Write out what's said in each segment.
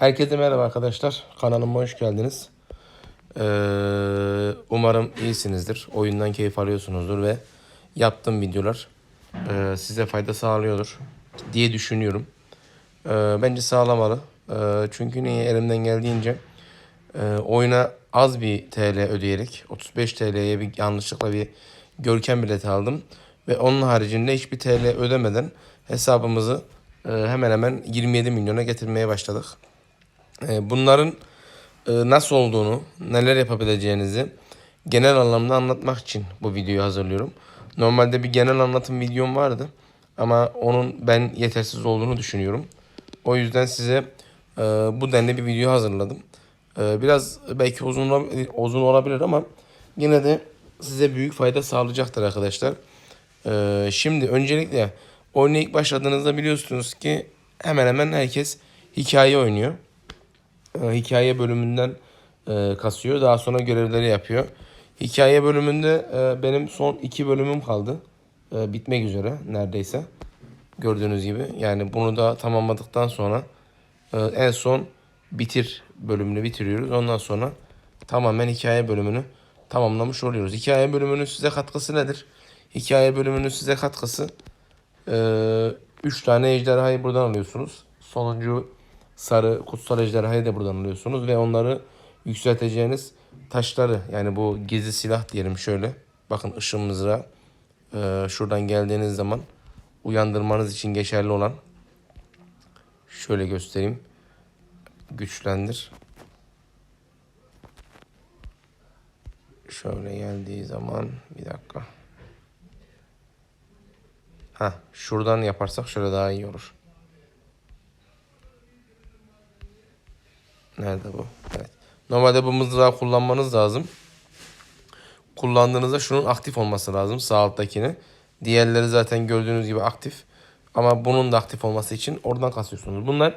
Herkese merhaba arkadaşlar. Kanalıma hoş geldiniz. Ee, umarım iyisinizdir. Oyundan keyif alıyorsunuzdur ve yaptığım videolar e, size fayda sağlıyordur diye düşünüyorum. Ee, bence sağlamalı. Ee, çünkü niye elimden geldiğince e, oyuna az bir TL ödeyerek 35 TL'ye bir yanlışlıkla bir görkem bileti aldım. Ve onun haricinde hiçbir TL ödemeden hesabımızı e, hemen hemen 27 milyona getirmeye başladık. E, bunların e, nasıl olduğunu, neler yapabileceğinizi genel anlamda anlatmak için bu videoyu hazırlıyorum. Normalde bir genel anlatım videom vardı ama onun ben yetersiz olduğunu düşünüyorum. O yüzden size e, bu denli bir video hazırladım. E, biraz belki uzun uzun olabilir ama yine de size büyük fayda sağlayacaktır arkadaşlar. Şimdi öncelikle oyuna ilk başladığınızda biliyorsunuz ki hemen hemen herkes hikaye oynuyor e, hikaye bölümünden e, kasıyor. Daha sonra görevleri yapıyor. Hikaye bölümünde e, benim son iki bölümüm kaldı. E, bitmek üzere neredeyse. Gördüğünüz gibi. Yani bunu da tamamladıktan sonra e, en son bitir bölümünü bitiriyoruz. Ondan sonra tamamen hikaye bölümünü tamamlamış oluyoruz. Hikaye bölümünün size katkısı nedir? Hikaye bölümünün size katkısı 3 tane ejderhayı buradan alıyorsunuz. Sonuncu sarı kutsal ejderhayı da buradan alıyorsunuz ve onları yükselteceğiniz taşları yani bu gizli silah diyelim şöyle. Bakın ışın mızrağı e, şuradan geldiğiniz zaman uyandırmanız için geçerli olan şöyle göstereyim. Güçlendir. Şöyle geldiği zaman bir dakika. Ha, şuradan yaparsak şöyle daha iyi olur. Nerede bu? Evet. Normalde bu mızrağı kullanmanız lazım. Kullandığınızda şunun aktif olması lazım sağ alttakini. Diğerleri zaten gördüğünüz gibi aktif. Ama bunun da aktif olması için oradan kasıyorsunuz. Bunlar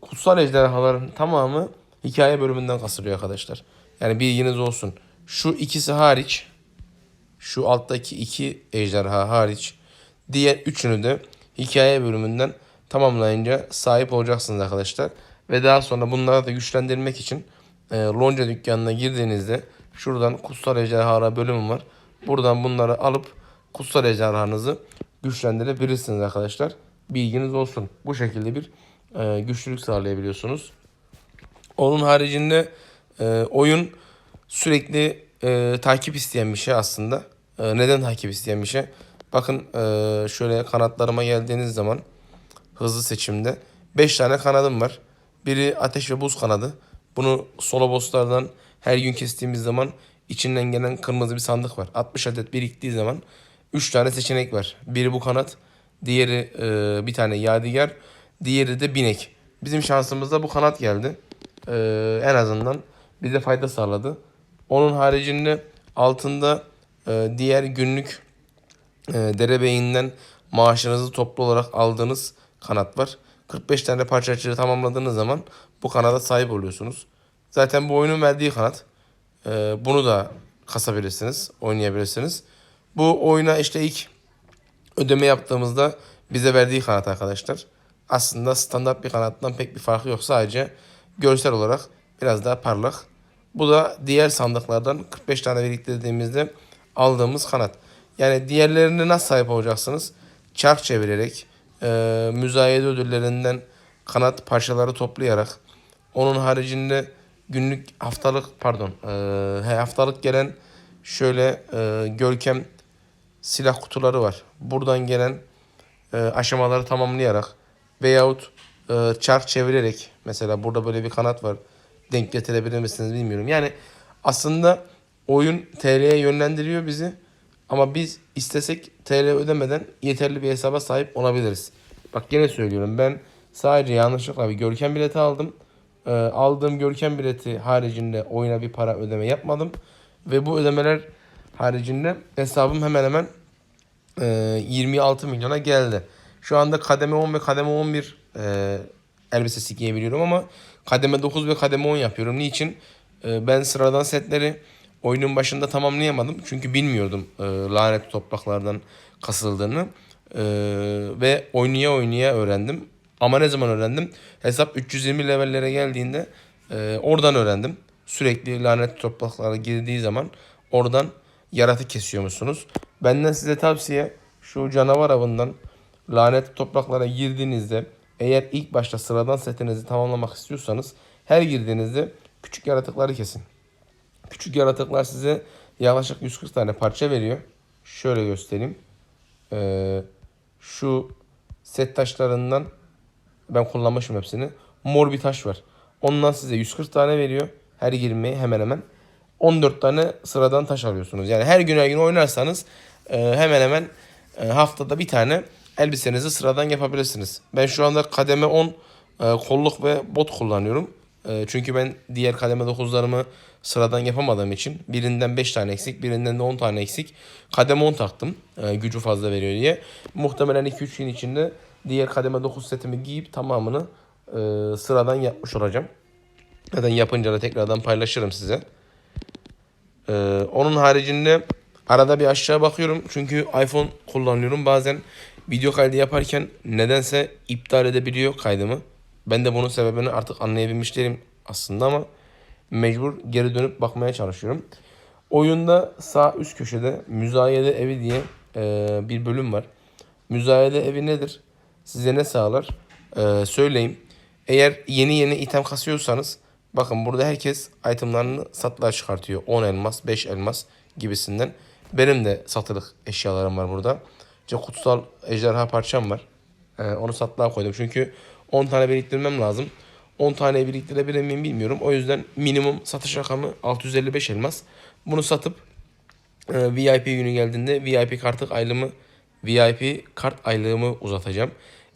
kutsal ejderhaların tamamı hikaye bölümünden kasılıyor arkadaşlar. Yani bilginiz olsun. Şu ikisi hariç şu alttaki iki ejderha hariç diğer üçünü de hikaye bölümünden tamamlayınca sahip olacaksınız arkadaşlar. Ve daha sonra bunları da güçlendirmek için e, lonca dükkanına girdiğinizde şuradan kutsal ejderha bölümü var. Buradan bunları alıp kutsal ejderhanızı güçlendirebilirsiniz arkadaşlar. Bilginiz olsun. Bu şekilde bir e, güçlülük sağlayabiliyorsunuz. Onun haricinde e, oyun sürekli e, takip isteyen bir şey aslında. E, neden takip isteyen bir şey? Bakın e, şöyle kanatlarıma geldiğiniz zaman hızlı seçimde 5 tane kanadım var. Biri ateş ve buz kanadı. Bunu solo bosslardan her gün kestiğimiz zaman içinden gelen kırmızı bir sandık var. 60 adet biriktiği zaman 3 tane seçenek var. Biri bu kanat, diğeri e, bir tane yadigar, diğeri de binek. Bizim şansımızda bu kanat geldi. E, en azından bize fayda sağladı. Onun haricinde altında e, diğer günlük e, derebeyinden maaşınızı toplu olarak aldığınız kanat var. 45 tane parça açığı tamamladığınız zaman bu kanada sahip oluyorsunuz. Zaten bu oyunun verdiği kanat. Ee, bunu da kasabilirsiniz, oynayabilirsiniz. Bu oyuna işte ilk ödeme yaptığımızda bize verdiği kanat arkadaşlar. Aslında standart bir kanattan pek bir farkı yok. Sadece görsel olarak biraz daha parlak. Bu da diğer sandıklardan 45 tane biriktirdiğimizde aldığımız kanat. Yani diğerlerine nasıl sahip olacaksınız? Çark çevirerek, e, müzayede ödüllerinden kanat parçaları toplayarak onun haricinde günlük haftalık pardon e, haftalık gelen şöyle e, görkem silah kutuları var. Buradan gelen e, aşamaları tamamlayarak veyahut e, çark çevirerek mesela burada böyle bir kanat var. Denk getirebilir misiniz bilmiyorum. Yani aslında oyun TL'ye yönlendiriyor bizi. Ama biz istesek TL ödemeden yeterli bir hesaba sahip olabiliriz. Bak gene söylüyorum ben sadece yanlışlıkla bir görkem bileti aldım. Ee, aldığım görkem bileti haricinde oyuna bir para ödeme yapmadım. Ve bu ödemeler haricinde hesabım hemen hemen e, 26 milyona geldi. Şu anda kademe 10 ve kademe 11 e, elbisesi giyebiliyorum ama kademe 9 ve kademe 10 yapıyorum. Niçin? E, ben sıradan setleri oyunun başında tamamlayamadım. Çünkü bilmiyordum e, lanet topraklardan kasıldığını. E, ve oynaya oynaya öğrendim. Ama ne zaman öğrendim? Hesap 320 levellere geldiğinde e, oradan öğrendim. Sürekli lanet topraklara girdiği zaman oradan yaratık kesiyormuşsunuz. Benden size tavsiye şu canavar avından lanet topraklara girdiğinizde eğer ilk başta sıradan setinizi tamamlamak istiyorsanız her girdiğinizde küçük yaratıkları kesin. Küçük yaratıklar size yaklaşık 140 tane parça veriyor. Şöyle göstereyim. Ee, şu set taşlarından ben kullanmışım hepsini. Mor bir taş var. Ondan size 140 tane veriyor. Her girmeyi hemen hemen. 14 tane sıradan taş alıyorsunuz. Yani her gün her gün oynarsanız e, hemen hemen e, haftada bir tane elbisenizi sıradan yapabilirsiniz. Ben şu anda kademe 10 e, kolluk ve bot kullanıyorum. Çünkü ben diğer kademe 9'larımı sıradan yapamadığım için birinden 5 tane eksik, birinden de 10 tane eksik. Kademe 10 taktım. e, gücü fazla veriyor diye. Muhtemelen 2-3 gün içinde diğer kademe 9 setimi giyip tamamını e, sıradan yapmış olacağım. Zaten yapınca da tekrardan paylaşırım size. Ee, onun haricinde arada bir aşağı bakıyorum. Çünkü iPhone kullanıyorum. Bazen video kaydı yaparken nedense iptal edebiliyor kaydımı. Ben de bunun sebebini artık anlayabilmiş değilim aslında ama mecbur geri dönüp bakmaya çalışıyorum. Oyunda sağ üst köşede müzayede evi diye e, bir bölüm var. Müzayede evi nedir? Size ne sağlar? E, söyleyeyim. Eğer yeni yeni item kasıyorsanız bakın burada herkes itemlarını satlığa çıkartıyor. 10 elmas, 5 elmas gibisinden. Benim de satılık eşyalarım var burada. İşte kutsal ejderha parçam var. E, onu satlığa koydum. Çünkü 10 tane biriktirmem lazım. 10 tane biriktirebilir miyim bilmiyorum. O yüzden minimum satış rakamı 655 elmas. Bunu satıp ee, VIP günü geldiğinde VIP kartı aylığımı VIP kart aylığımı uzatacağım.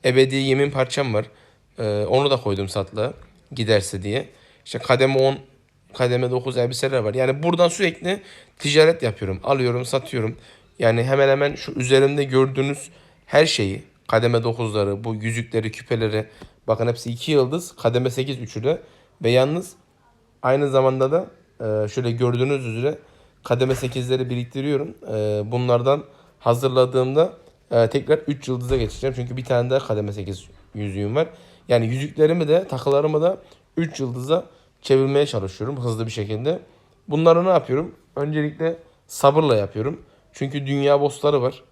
Ebedi yemin parçam var. Ee, onu da koydum satlığa giderse diye. İşte kademe 10 kademe 9 elbiseler var. Yani buradan sürekli ticaret yapıyorum. Alıyorum, satıyorum. Yani hemen hemen şu üzerimde gördüğünüz her şeyi kademe 9'ları, bu yüzükleri, küpeleri bakın hepsi 2 yıldız, kademe 8 üçü de ve yalnız Aynı zamanda da e, şöyle gördüğünüz üzere kademe 8'leri biriktiriyorum. E, bunlardan hazırladığımda e, tekrar 3 yıldıza geçeceğim. Çünkü bir tane daha kademe 8 yüzüğüm var. Yani yüzüklerimi de takılarımı da 3 yıldıza çevirmeye çalışıyorum hızlı bir şekilde. Bunları ne yapıyorum? Öncelikle sabırla yapıyorum. Çünkü dünya bossları var.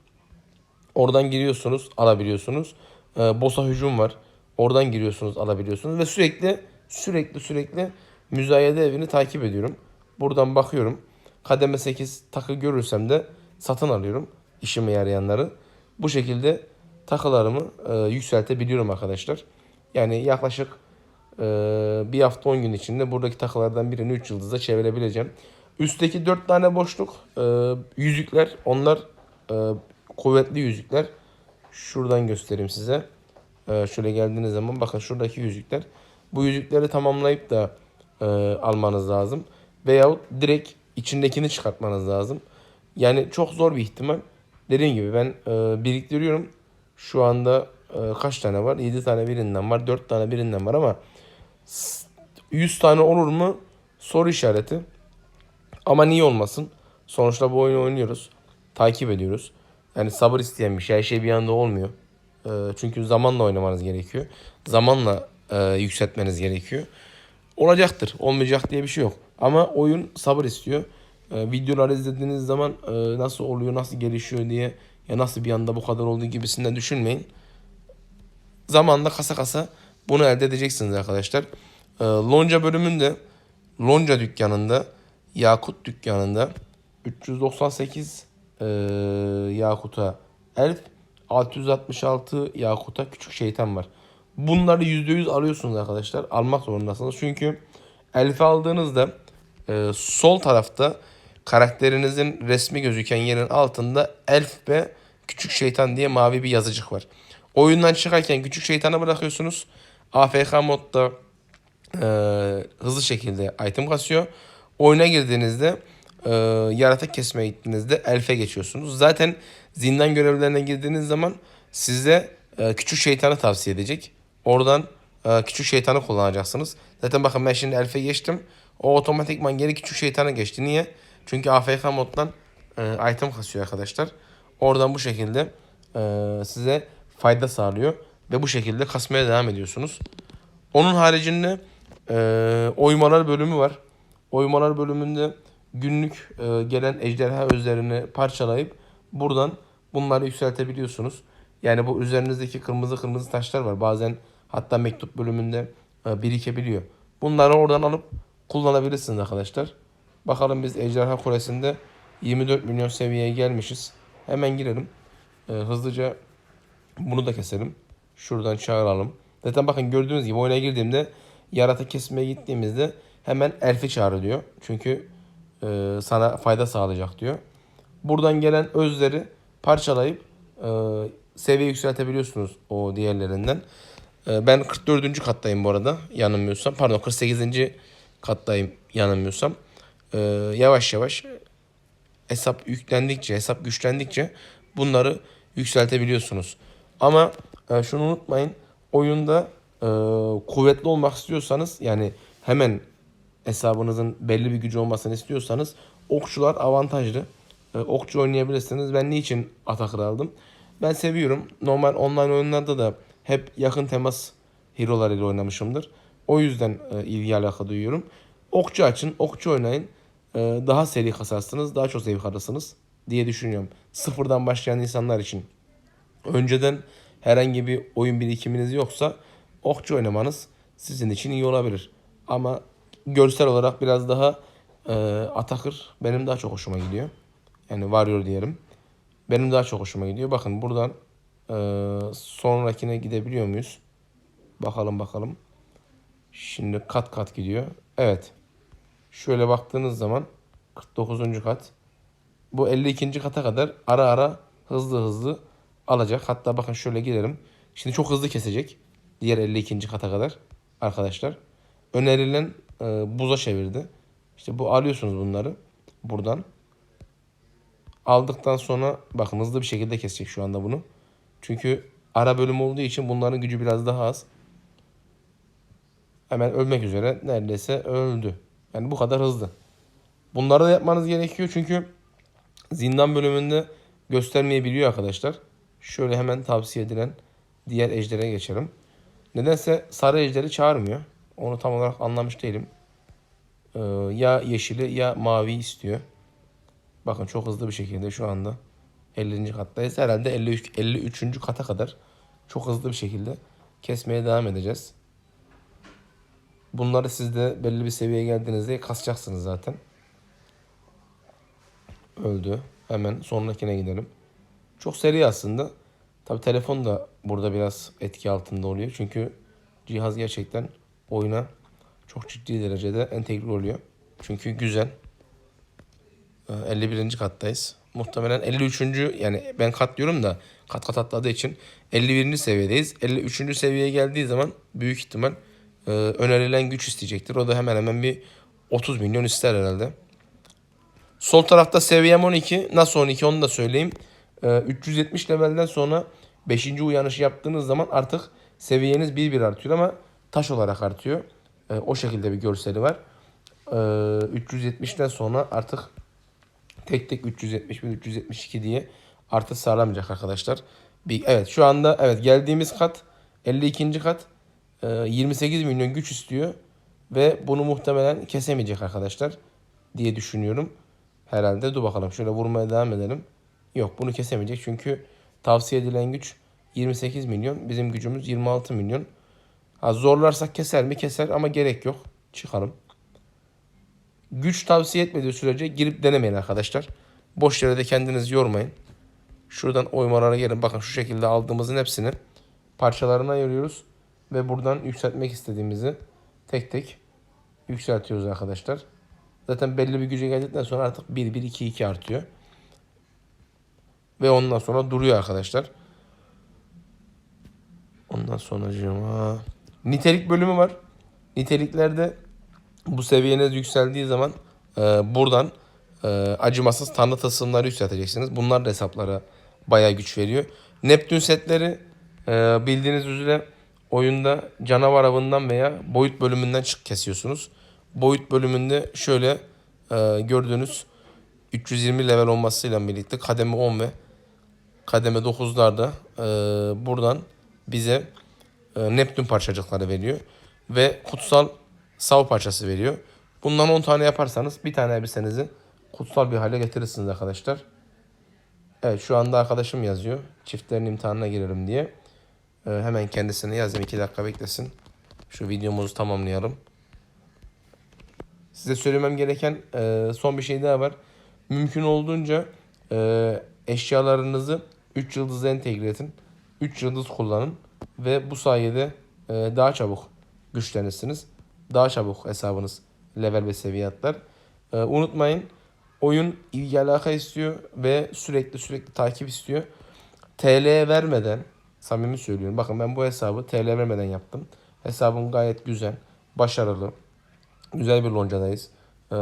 Oradan giriyorsunuz, alabiliyorsunuz. Boss'a hücum var. Oradan giriyorsunuz, alabiliyorsunuz ve sürekli sürekli sürekli müzayede evini takip ediyorum. Buradan bakıyorum. Kademe 8 takı görürsem de satın alıyorum işime yarayanları. Bu şekilde takılarımı e, yükseltebiliyorum arkadaşlar. Yani yaklaşık e, bir hafta 10 gün içinde buradaki takılardan birini 3 yıldıza çevirebileceğim. Üstteki 4 tane boşluk e, yüzükler. Onlar e, kuvvetli yüzükler. Şuradan göstereyim size. Ee, şöyle geldiğiniz zaman bakın şuradaki yüzükler. Bu yüzükleri tamamlayıp da e, almanız lazım. Veyahut direkt içindekini çıkartmanız lazım. Yani çok zor bir ihtimal. Dediğim gibi ben e, biriktiriyorum. Şu anda e, kaç tane var? 7 tane birinden var. 4 tane birinden var ama s- 100 tane olur mu? Soru işareti. Ama niye olmasın? Sonuçta bu oyunu oynuyoruz. Takip ediyoruz. Yani sabır isteyen bir şey. Her şey bir anda olmuyor. Ee, çünkü zamanla oynamanız gerekiyor. Zamanla e, yükseltmeniz gerekiyor. Olacaktır. Olmayacak diye bir şey yok. Ama oyun sabır istiyor. Ee, videoları izlediğiniz zaman e, nasıl oluyor, nasıl gelişiyor diye ya nasıl bir anda bu kadar olduğu gibisinden düşünmeyin. Zamanla kasa kasa bunu elde edeceksiniz arkadaşlar. Ee, Lonca bölümünde Lonca dükkanında Yakut dükkanında 398 e, Yakut'a elf 666 Yakut'a küçük şeytan var. Bunları %100 alıyorsunuz arkadaşlar. Almak zorundasınız. Çünkü elfi aldığınızda e, sol tarafta karakterinizin resmi gözüken yerin altında elf ve küçük şeytan diye mavi bir yazıcık var. Oyundan çıkarken küçük şeytanı bırakıyorsunuz. AFK modda e, hızlı şekilde item kasıyor. Oyuna girdiğinizde e, yaratık kesmeye gittiğinizde elfe geçiyorsunuz. Zaten zindan görevlerine girdiğiniz zaman size e, küçük şeytanı tavsiye edecek. Oradan e, küçük şeytanı kullanacaksınız. Zaten bakın ben şimdi elfe geçtim. O otomatikman geri küçük şeytana geçti. Niye? Çünkü AFK moddan e, item kasıyor arkadaşlar. Oradan bu şekilde e, size fayda sağlıyor. Ve bu şekilde kasmaya devam ediyorsunuz. Onun haricinde e, oymalar bölümü var. Oymalar bölümünde günlük e, gelen ejderha özlerini parçalayıp buradan bunları yükseltebiliyorsunuz. Yani bu üzerinizdeki kırmızı kırmızı taşlar var. Bazen hatta mektup bölümünde e, birikebiliyor. Bunları oradan alıp kullanabilirsiniz arkadaşlar. Bakalım biz Ejderha Kulesi'nde 24 milyon seviyeye gelmişiz. Hemen girelim. E, hızlıca bunu da keselim. Şuradan çağıralım. Zaten bakın gördüğünüz gibi oyuna girdiğimde yaratık kesmeye gittiğimizde hemen elfi çağrı diyor. Çünkü e, sana fayda sağlayacak diyor. Buradan gelen özleri parçalayıp e, seviye yükseltebiliyorsunuz o diğerlerinden. E, ben 44. kattayım bu arada yanılmıyorsam. Pardon 48. kattayım yanılmıyorsam. E, yavaş yavaş hesap yüklendikçe, hesap güçlendikçe bunları yükseltebiliyorsunuz. Ama e, şunu unutmayın. Oyunda e, kuvvetli olmak istiyorsanız yani hemen hesabınızın belli bir gücü olmasını istiyorsanız okçular avantajlı. E, okçu oynayabilirsiniz. Ben niçin Atakır aldım? Ben seviyorum. Normal online oyunlarda da hep yakın temas hero'larıyla oynamışımdır. O yüzden e, ilgi alaka duyuyorum. Okçu açın, okçu oynayın. E, daha seri kasarsınız, daha çok zevk alırsınız diye düşünüyorum. Sıfırdan başlayan insanlar için. Önceden herhangi bir oyun birikiminiz yoksa okçu oynamanız sizin için iyi olabilir. Ama görsel olarak biraz daha e, Atakır benim daha çok hoşuma gidiyor. Yani Warrior diyelim. Benim daha çok hoşuma gidiyor. Bakın buradan e, sonrakine gidebiliyor muyuz? Bakalım bakalım. Şimdi kat kat gidiyor. Evet. Şöyle baktığınız zaman 49. kat. Bu 52. kata kadar ara ara hızlı hızlı alacak. Hatta bakın şöyle gidelim. Şimdi çok hızlı kesecek. Diğer 52. kata kadar arkadaşlar. Önerilen e, buza çevirdi. İşte bu alıyorsunuz bunları buradan. Aldıktan sonra bakın hızlı bir şekilde kesecek şu anda bunu. Çünkü ara bölüm olduğu için bunların gücü biraz daha az. Hemen ölmek üzere neredeyse öldü. Yani bu kadar hızlı. Bunları da yapmanız gerekiyor çünkü zindan bölümünde göstermeyebiliyor arkadaşlar. Şöyle hemen tavsiye edilen diğer ejdere geçelim. Nedense sarı ejderi çağırmıyor. Onu tam olarak anlamış değilim. Ee, ya yeşili ya mavi istiyor. Bakın çok hızlı bir şekilde şu anda 50. kattayız. Herhalde 53, 53. kata kadar çok hızlı bir şekilde kesmeye devam edeceğiz. Bunları siz de belli bir seviyeye geldiğinizde kasacaksınız zaten. Öldü. Hemen sonrakine gidelim. Çok seri aslında. Tabi telefon da burada biraz etki altında oluyor. Çünkü cihaz gerçekten oyuna çok ciddi derecede entegre oluyor. Çünkü güzel. Ee, 51. kattayız. Muhtemelen 53. yani ben kat diyorum da kat kat atladığı için 51. seviyedeyiz. 53. seviyeye geldiği zaman büyük ihtimal e, önerilen güç isteyecektir. O da hemen hemen bir 30 milyon ister herhalde. Sol tarafta seviyem 12. Nasıl 12 onu da söyleyeyim. Ee, 370 levelden sonra 5. uyanışı yaptığınız zaman artık seviyeniz bir bir artıyor ama taş olarak artıyor. Ee, o şekilde bir görseli var. Ee, 370'ten sonra artık tek tek 371, 372 diye artış sağlamayacak arkadaşlar. Bir, evet şu anda evet geldiğimiz kat 52. kat e, 28 milyon güç istiyor ve bunu muhtemelen kesemeyecek arkadaşlar diye düşünüyorum. Herhalde dur bakalım şöyle vurmaya devam edelim. Yok bunu kesemeyecek çünkü tavsiye edilen güç 28 milyon. Bizim gücümüz 26 milyon. Ha, zorlarsak keser mi? Keser ama gerek yok. Çıkalım. Güç tavsiye etmediği sürece girip denemeyin arkadaşlar. Boş yere de kendinizi yormayın. Şuradan oymalara gelin. Bakın şu şekilde aldığımızın hepsini parçalarına ayırıyoruz. Ve buradan yükseltmek istediğimizi tek tek yükseltiyoruz arkadaşlar. Zaten belli bir güce geldikten sonra artık 1, 1, 2, 2 artıyor. Ve ondan sonra duruyor arkadaşlar. Ondan sonra cıma. Nitelik bölümü var. Niteliklerde bu seviyeniz yükseldiği zaman e, buradan e, acımasız tanrı tasımları yükselteceksiniz. Bunlar da hesaplara bayağı güç veriyor. Neptün setleri e, bildiğiniz üzere oyunda canavar avından veya boyut bölümünden çık kesiyorsunuz. Boyut bölümünde şöyle e, gördüğünüz 320 level olmasıyla birlikte kademe 10 ve kademe 9'larda e, buradan bize Neptün parçacıkları veriyor. Ve kutsal sav parçası veriyor. Bundan 10 tane yaparsanız bir tane elbisenizi kutsal bir hale getirirsiniz arkadaşlar. Evet şu anda arkadaşım yazıyor. Çiftlerin imtihanına girelim diye. Ee, hemen kendisine yazayım. 2 dakika beklesin. Şu videomuzu tamamlayalım. Size söylemem gereken e, son bir şey daha var. Mümkün olduğunca e, eşyalarınızı 3 yıldızla entegre edin. 3 yıldız kullanın. Ve bu sayede e, daha çabuk güçlenirsiniz. Daha çabuk hesabınız level ve seviye atlar. E, unutmayın oyun ilgi alaka istiyor ve sürekli sürekli takip istiyor. TL vermeden samimi söylüyorum. Bakın ben bu hesabı TL vermeden yaptım. Hesabım gayet güzel, başarılı. Güzel bir loncadayız. Ee,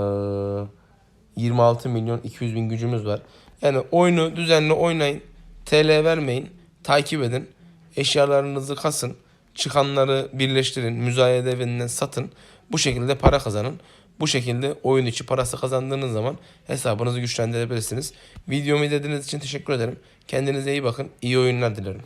26 milyon 200 bin gücümüz var. Yani oyunu düzenli oynayın. TL vermeyin. Takip edin. Eşyalarınızı kasın. Çıkanları birleştirin. Müzayede evinden satın. Bu şekilde para kazanın. Bu şekilde oyun içi parası kazandığınız zaman hesabınızı güçlendirebilirsiniz. Videomu izlediğiniz için teşekkür ederim. Kendinize iyi bakın. İyi oyunlar dilerim.